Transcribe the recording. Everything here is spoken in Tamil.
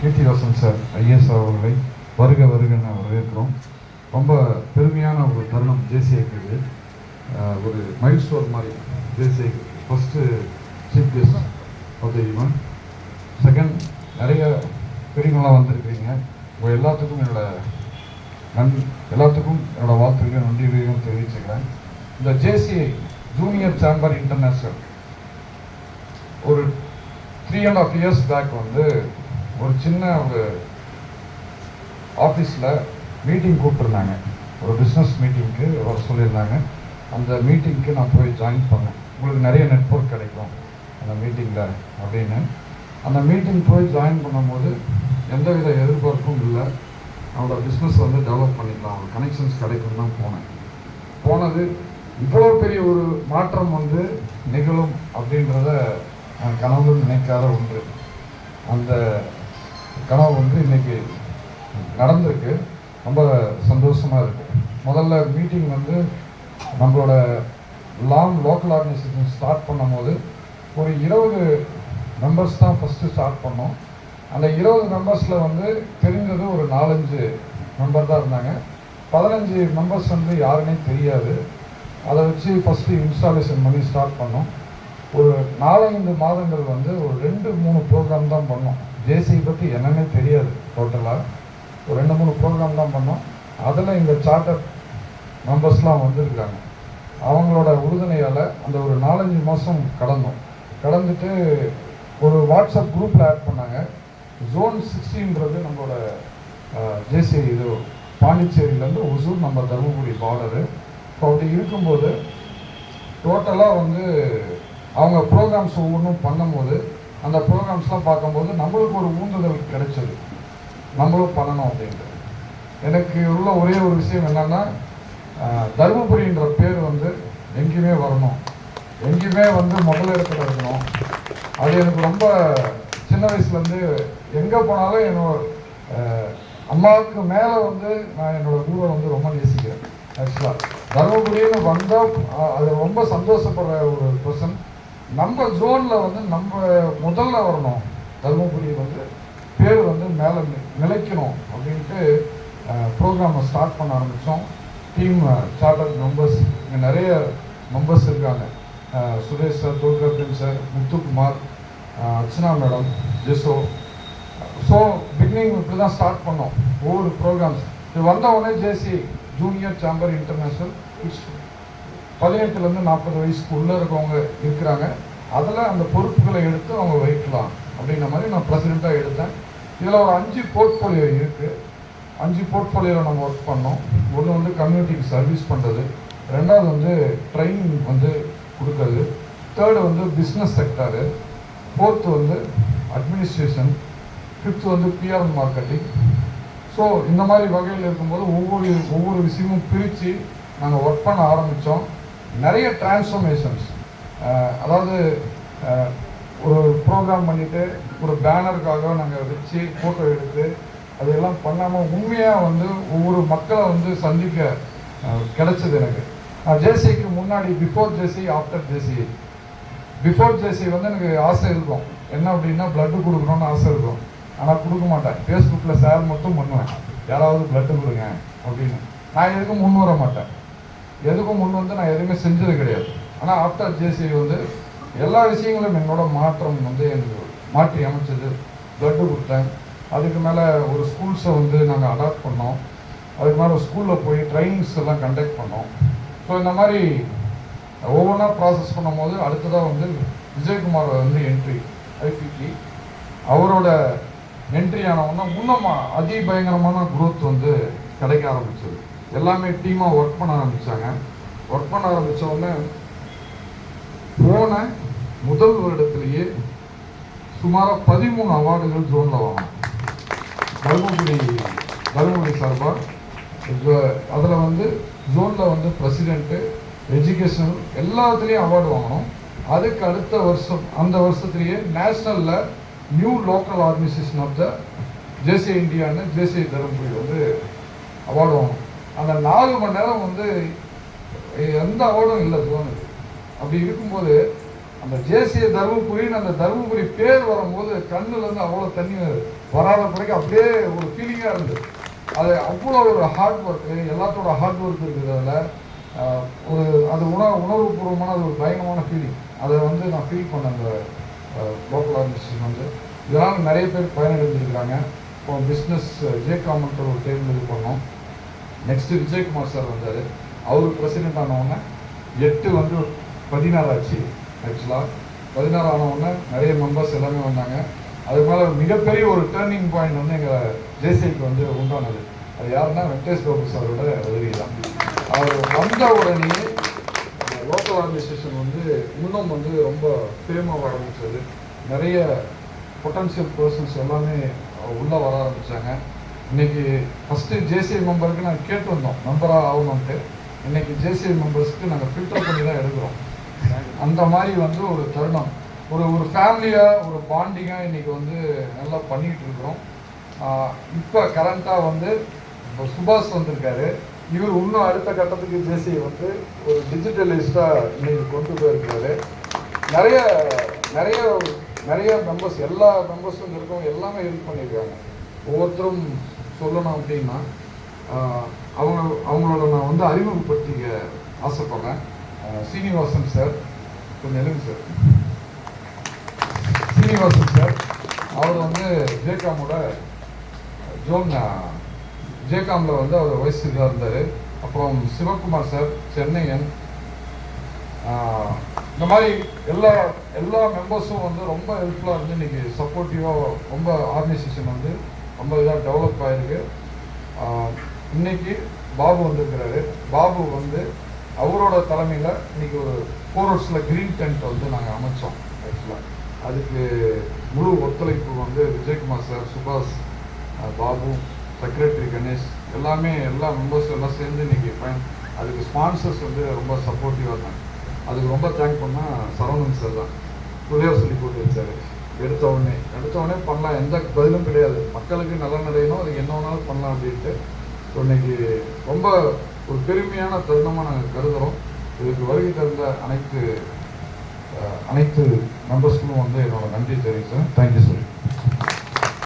கீர்த்திவாசன் சார் ஐஎஸ் அவர்களை வருக வருகன்னு வரவேற்கிறோம். ரொம்ப பெருமையான ஒரு தருணம் ஜேசிஐக்கு இது ஒரு மைல் ஸ்டோர் மாதிரி JCI first chief guest of the second நிறைய பெரியவங்களாம் வந்திருக்கிறீங்க. உங்கள் எல்லாத்துக்கும் என்னோடய நன் எல்லாத்துக்கும் என்னோடய வாழ்த்துக்கள் நன்றிகளையும் தெரிவிச்சுக்கிறேன். இந்த ஜேசிஐ ஜூனியர் சேம்பர் இன்டர்நேஷ்னல் ஒரு three and half years back வந்து ஒரு சின்ன ஒரு ஆஃபீஸில் மீட்டிங் கூப்பிட்ருந்தாங்க ஒரு பிஸ்னஸ் மீட்டிங்க்கு வர சொல்லியிருந்தாங்க. அந்த மீட்டிங்க்கு நான் போய் ஜாயின் பண்ணேன். உங்களுக்கு நிறைய நெட்ஒர்க் கிடைக்கும் அந்த மீட்டிங்கில் அப்படின்னு. அந்த மீட்டிங் போய் ஜாயின் பண்ணும்போது எந்தவித எதிர்பார்ப்பும் இல்லை. அவங்களோட பிஸ்னஸ் வந்து டெவலப் பண்ணிக்கலாம். அவங்க கனெக்ஷன்ஸ் கிடைக்கும் தான் போனேன். போனது இவ்வளோ பெரிய ஒரு மாற்றம் வந்து நிகழும் அப்படின்றத நான் கனவு நினைக்காத ஒன்று. அந்த கனவு வந்து இன்னைக்கு நடந்திருக்கு. ரொம்ப சந்தோஷமாக இருக்கு. முதல்ல மீட்டிங் வந்து நம்மளோட லாங் லோக்கல் ஆர்கனைசேஷன் ஸ்டார்ட் பண்ணும்போது ஒரு இருபது மெம்பர்ஸ் தான் ஃபஸ்ட்டு ஸ்டார்ட் பண்ணோம். அந்த இருபது மெம்பர்ஸில் வந்து தெரிஞ்சது ஒரு நாலஞ்சு மெம்பர் தான் இருந்தாங்க. பதினஞ்சு மெம்பர்ஸ் வந்து யாருன்னே தெரியாது. அதை வச்சு ஃபஸ்ட்டு இன்ஸ்டாலேஷன் பண்ணி ஸ்டார்ட் பண்ணோம். ஒரு நாலஞ்சு மாதங்கள் வந்து ஒரு ரெண்டு மூணு ப்ரோக்ராம் தான் பண்ணோம். ஜேசியை பற்றி என்னன்னே தெரியாது டோட்டலாக ஒரு ரெண்டு மூணு ப்ரோக்ராம் தான் பண்ணோம். அதில் இந்த சார்ட்டர் மெம்பர்ஸ்லாம் வந்திருக்காங்க. அவங்களோட உறுதுணையால் அந்த ஒரு நாலஞ்சு மாதம் கடந்தோம். கடந்துட்டு ஒரு வாட்ஸ்அப் குரூப்பில் ஆட் பண்ணாங்க. ஜோன் சிக்ஸ்டீன்றது நம்மளோட ஜேசி இது பாண்டிச்சேரியிலேருந்து ஒசூர் நம்ம தருமபுரி பார்டரு இப்போ அப்படி இருக்கும்போது டோட்டலாக வந்து அவங்க ப்ரோக்ராம்ஸ் ஒவ்வொன்றும் பண்ணும்போது அந்த ப்ரோக்ராம்ஸ்லாம் பார்க்கும்போது நம்மளுக்கு ஒரு ஊந்துதல் கிடைச்சது. நம்மளும் பண்ணணும் அப்படின்ட்டு. எனக்கு உள்ள ஒரே ஒரு விஷயம் என்னன்னா தருமபுரின்ற பேர் வந்து எங்கேயுமே வரணும். எங்கேயுமே வந்து முதல் இடத்துல இருக்கணும். அது எனக்கு ரொம்ப சின்ன வயசுலேருந்து எங்கே போனாலும் என்னோட அம்மாவுக்கு மேலே வந்து நான் என்னோடய ஊரை வந்து ரொம்ப நேசிக்கிறேன். ஆக்சுவலாக தருமபுரின்னு வந்தால் அது ரொம்ப சந்தோஷப்படுற ஒரு பர்சன் நம்ம ஜோனில் வந்து நம்ம முதல்ல வரணும். தருமபுரி வந்து பேர் வந்து மேலே நிலைக்கணும் அப்படின்ட்டு ப்ரோக்ராமை ஸ்டார்ட் பண்ண ஆரம்பித்தோம் டீம் சார்ட்டர் மெம்பர்ஸ் இங்கே நிறைய மெம்பர்ஸ் இருக்காங்க. சுரேஷ் சார் துர்கப்பின் சார் முத்துக்குமார் அர்ச்சனா மேடம் ஜெசோ. ஸோ பிகினிங் இப்படி தான் ஸ்டார்ட் பண்ணோம். ஒவ்வொரு ப்ரோக்ராம்ஸ் இது வந்த உடனே ஜேசி ஜூனியர் சாம்பர் இன்டர்நேஷ்னல் பதினெட்டுலேருந்து நாற்பது வயசுக்கு உள்ளே இருக்கவங்க இருக்கிறாங்க. அதில் அந்த பொறுப்புகளை எடுத்து அவங்க வைக்கலாம் அப்படின்ற மாதிரி நான் ப்ரெசிடெண்ட்டாக எடுத்தேன். இதில் ஒரு அஞ்சு போர்ட்ஃபோலியோ இருக்குது அஞ்சு போர்ட்ஃபோலியோவில் நம்ம ஒர்க் பண்ணோம். ஒன்று வந்து கம்யூனிட்டிக்கு சர்வீஸ் பண்ணுறது ரெண்டாவது வந்து ட்ரைனிங் வந்து கொடுக்கறது. தேர்டு வந்து பிஸ்னஸ் செக்டாரு ஃபோர்த்து வந்து அட்மினிஸ்ட்ரேஷன் ஃபிஃப்த்து வந்து பிஆர் மார்க்கெட்டிங் ஸோ இந்த மாதிரி வகையில் இருக்கும்போது ஒவ்வொரு ஒவ்வொரு விஷயமும் பிரித்து நாங்கள் ஒர்க் பண்ண ஆரம்பித்தோம். நிறைய டிரான்ஸ்ஃபர்மேஷன்ஸ் அதாவது ஒரு ப்ரோக்ராம் பண்ணிவிட்டு ஒரு பேனருக்காக நாங்கள் வச்சு ஃபோட்டோ எடுத்து அதையெல்லாம் பண்ணாமல் உண்மையாக வந்து ஒவ்வொரு மக்களை வந்து சந்திக்க அஹ், கிடைச்சது எனக்கு. ஜேசிக்கு முன்னாடி before JC after JC. Before JC வந்து எனக்கு ஆசை இருக்கும். என்ன அப்படின்னா பிளட்டு கொடுக்கணும்னு ஆசை இருக்கும். ஆனால் கொடுக்க மாட்டேன். ஃபேஸ்புக்கில் ஷேர் மட்டும் பண்ணுவேன். யாராவது பிளட்டு கொடுங்க அப்படின்னு. நான் எதுக்கும் முன் வர மாட்டேன். எதுக்கும் முன் வந்து நான் எதுவுமே செஞ்சது கிடையாது. ஆனால் ஆஃப்டர் ஜேசி வந்து எல்லா விஷயங்களும் என்னோட மாற்றம் வந்து எனக்கு மாற்றி அமைச்சது. பிளட்டு கொடுத்தேன். அதுக்கு மேலே ஒரு ஸ்கூல்ஸை வந்து நாங்கள் அடாப்ட் பண்ணோம். அதுக்கு மேலே ஸ்கூலில் போய் ட்ரைனிங்ஸ் எல்லாம் கண்டக்ட் பண்ணோம். ஸோ இந்த மாதிரி ஒவ்வொன்றா ப்ராசஸ் பண்ணும்போது அடுத்ததாக வந்து விஜயகுமார் வந்து என்ட்ரி ஐபிக்கு அவரோட என்ட்ரி ஆனவுன்னா இன்னும் அதிபயங்கரமான குரோத் வந்து கிடைக்க ஆரம்பிச்சது. எல்லாமே டீமாக ஒர்க் பண்ண ஆரம்பித்தாங்க ஒர்க் பண்ண ஆரம்பித்தவுடனே போன முதல் வருடத்திலேயே சுமாராக பதிமூணு அவார்டுகள் ஜோனில் வாங்கினோம். தருமபுரி தருமபுரி சார்பாக அதில் வந்து ஜோனில் வந்து பிரசிடெண்ட்டு எஜுகேஷனல் எல்லாத்துலேயும் அவார்டு வாங்கினோம். அதுக்கு அடுத்த வருஷம் அந்த வருஷத்துலேயே நேஷ்னலில் new local organisation of the JC இந்தியான்னு ஜேசி தருமபுரி வந்து அவார்டு வாங்கணும் அந்த நாலு மணி நேரம் வந்து எந்த அவடும் இல்லை தோணுது அப்படி இருக்கும்போது அந்த ஜேசிய தருமபுரின்னு அந்த தருமபுரி பேர் வரும்போது கண்ணுலேருந்து அவ்வளோ தண்ணி வராத பிறகு அப்படியே ஒரு ஃபீலிங்காக இருந்தது. அது அவ்வளோ ஒரு ஹார்ட் ஒர்க்கு எல்லாத்தோட ஹார்ட் ஒர்க் இருக்கிறதால ஒரு அது உணவு உணர்வுபூர்வமான அது ஒரு பயங்கரமான ஃபீலிங் அதை வந்து நான் ஃபீல் பண்ணேன் அந்த லோக்கல் ஆர்கனைசேஷன் வந்து. இதனால் நிறைய பேர் பயனடைஞ்சிருக்கிறாங்க இப்போ பிஸ்னஸ் ஜே காமன்ற ஒரு தேர்ந்தெடுப்பு இது பண்ணோம். நெக்ஸ்ட் விஜயகுமார் சார் வந்தார். அவர் பிரசிடென்ட் ஆனவுடனே எட்டு வந்து பதினாறு ஆச்சு. ஆக்சுவலாக பதினாறு ஆனவுடனே நிறைய மெம்பர்ஸ் எல்லாமே வந்தாங்க. அது மேலே மிகப்பெரிய ஒரு டேர்னிங் பாயிண்ட் வந்து எங்கள் ஜேசிக்கு வந்து உண்டானது. அது யாருன்னா வெங்கடேஷ் பாபு சாரோட உதவி தான். அவர் வந்த உடனே லோக்கல் ஆர்கனைசேஷன் வந்து இன்னும் வந்து ரொம்ப ஃபேமாக ஆரம்பிச்சது நிறைய பொட்டன்ஷியல் பர்சன்ஸ் எல்லாமே உள்ளே வர ஆரம்பித்தாங்க இன்னைக்கு ஃபஸ்ட்டு ஜேசிஐ மெம்பருக்கு நாங்கள் கேட்டு வந்தோம் மெம்பராக ஆகணும்ட்டு இன்னைக்கு ஜேசிஐ மெம்பர்ஸ்க்கு நாங்கள் ஃபில்டர் பண்ணி தான் எடுக்கிறோம். அந்த மாதிரி வந்து ஒரு தருணம். ஒரு ஒரு ஃபேமிலியாக ஒரு பாண்டிங்காக இன்னைக்கு வந்து நல்லா பண்ணிகிட்டு இருக்கிறோம். இப்போ கரண்ட்டாக வந்து இப்போ சுபாஷ் வந்திருக்காரு. இவர் இன்னும் அடுத்த கட்டத்துக்கு ஜேசிஐ வந்து ஒரு டிஜிட்டலிஸ்டாக இன்னைக்கு கொண்டு போயிருக்காரு. நிறைய நிறைய நிறைய மெம்பர்ஸ் எல்லா மெம்பர்ஸும் இருக்கவங்க எல்லாமே ஹெல்ப் பண்ணியிருக்காங்க. ஒவ்வொருத்தரும் சொல்லணும் அப்படின்னா அவங்க அவங்களோட நான் வந்து அறிமுகப்படுத்திக்க ஆசைப்படுறேன். சீனிவாசன் சார் கொஞ்சம் எழுங்க சார். சீனிவாசன் சார் அவர் வந்து ஜேகாமோட ஜோன் ஜேகாமில் வந்து அவர் வயசு இதாக இருந்தார். அப்புறம் சிவகுமார் சார் சென்னையன். இந்த மாதிரி எல்லா எல்லா மெம்பர்ஸும் வந்து ரொம்ப ஹெல்ப்ஃபுல்லாக இருந்து இன்றைக்கி சப்போர்ட்டிவாக ரொம்ப ஆர்கனைசேஷன் வந்து ரொம்ப இதாக டெவலப் ஆகிருக்கு இன்னைக்கு பாபு வந்திருக்கிறாரு. பாபு வந்து அவரோட தலைமையில் இன்னைக்கு ஒரு ஃபோர் ஹவர்ஸில் க்ரீன் டென்ட் வந்து நாங்கள் அமைச்சோம் ஆக்சுவலாக அதுக்கு முழு ஒத்துழைப்பு வந்து விஜயகுமார் சார் சுபாஷ் பாபு செக்ரட்டரி கணேஷ் எல்லாமே எல்லா மெம்பர்ஸ் எல்லாம் சேர்ந்து இன்னைக்கு பயன் அதுக்கு ஸ்பான்சர்ஸ் வந்து ரொம்ப சப்போர்ட்டிவாக இருந்தாங்க. அதுக்கு ரொம்ப தேங்க் பண்ணால் சரவணன் சார் தான். புள்ளியார் சொல்லி போட்டு வச்சாரு எடுத்த உடனே எடுத்த உடனே பண்ணலாம். எந்த பதிலும் கிடையாது. மக்களுக்கு நல்ல நடையணும் அதுக்கு என்ன வேணாலும் பண்ணலாம் அப்படின்ட்டு இன்னைக்கு ரொம்ப ஒரு பெருமையான தருணமாக நாங்கள் கருதுகிறோம் இதுக்கு வருகை தந்த அனைத்து அனைத்து மெம்பர்ஸ்க்கும் வந்து என்னோட நன்றி தெரிவித்தேன் தேங்க்யூ சார்